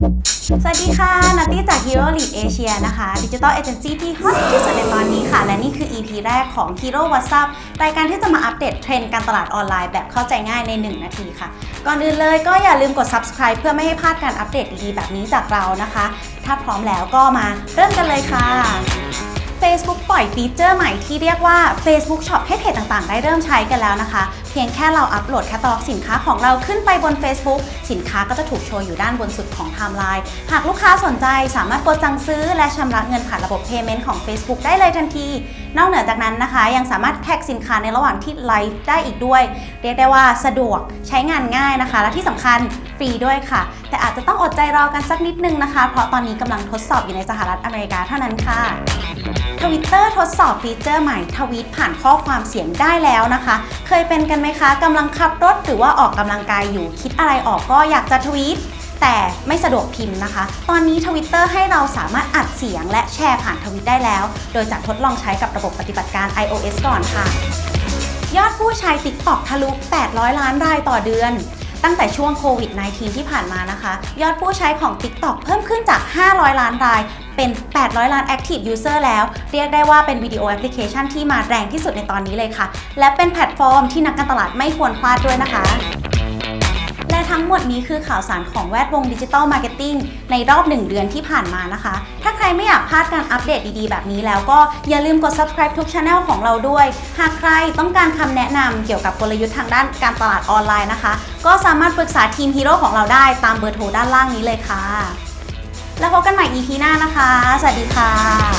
สวัสดีค่ะ นัตตี้จาก Hero Lead Asia นะคะดิจิทัลเอเจนซี่ที่ฮอตที่สุดในตอนนี้ค่ะ และนี่คือ EP แรกของ Hero WhatsApp รายการที่จะมาอัปเดตเทรนด์การตลาดออนไลน์แบบเข้าใจง่ายใน 1 นาทีค่ะ ก่อนอื่นเลยก็อย่าลืมกด subscribe เพื่อไม่ให้พลาดการอัปเดตดีๆแบบนี้จากเรานะคะ ถ้าพร้อมแล้วก็มาเริ่มกันเลยค่ะ Facebook ปล่อยฟีเจอร์ใหม่ที่เรียกว่า Facebook Shop ให้เพจต่างๆ ได้เริ่มใช้กันแล้วนะคะ เพียงแค่เราอัปโหลดแคตตาล็อกสินค้าของเราขึ้นไปบน Facebook สินค้าก็จะถูกโชว์อยู่ด้านบนสุดของไทม์ไลน์ หากลูกค้าสนใจสามารถกดสั่งซื้อและชำระเงินผ่านระบบ Payment ของ Facebook ได้เลยทันที นอกเหนือจากนั้นนะคะ ยังสามารถแท็กสินค้าในระหว่างที่ไลฟ์ได้อีกด้วย เรียกได้ว่าสะดวกใช้งานง่ายนะคะ และที่สำคัญฟรีด้วยค่ะ แต่อาจจะต้องอดใจรอกันสักนิดนึงนะคะ เพราะตอนนี้กำลังทดสอบอยู่ในสหรัฐอเมริกาเท่านั้นค่ะทวิตเตอร์ทดสอบฟีเจอร์ใหม่ทวีตผ่านข้อความเสียงได้แล้วนะคะ เคยเป็นกันไหมคะกำลังขับรถหรือว่าออกกำลังกายอยู่คิดอะไรออกก็อยากจะทวีตแต่ไม่สะดวกพิมพ์นะคะ ตอนนี้ทวิตเตอร์ให้เราสามารถอัดเสียงและแชร์ผ่านทวิตได้แล้ว โดยจะทดลองใช้กับระบบปฏิบัติการ iOS ก่อนค่ะ ยอดผู้ใช้ TikTok ทะลุ 800 ล้านรายต่อเดือน ตั้งแต่ช่วงโควิด -19 ที่ผ่านมานะคะ ยอดผู้ใช้ของ TikTok เพิ่มขึ้นจาก 500 ล้านราย เป็น 800 ล้าน Active User แล้ว เรียกได้ว่าเป็นวิดีโอแอปพลิเคชันที่มาแรงที่สุดในตอนนี้เลยค่ะ และเป็นแพลตฟอร์มที่นักการตลาดไม่ควรพลาดด้วยนะคะ และทั้งหมดนี้คือข่าวสารของแวดวงดิจิ t a ลมาร์เก็ตติ้งในรอบ 1 เดือนที่ผ่านมานะคะ ถ้าใครไม่อยากพลาดการอัปเดตดีๆ แบบนี้แล้วก็อย่าลืมกด subscribe ทุกช anel ของเราด้วย หากใครต้องการคำแนะนำเกี่ยวกับกลยุทธ์ทางด้านการตลาดออนไลน์นะคะ ก็สามารถปรึกษาทีมฮีโร่ของเราได้ตามเบอร์โทรด้านล่างนี้เลยค่ะ แล้วพบกันใหม่ EP หน้านะคะ สวัสดีค่ะ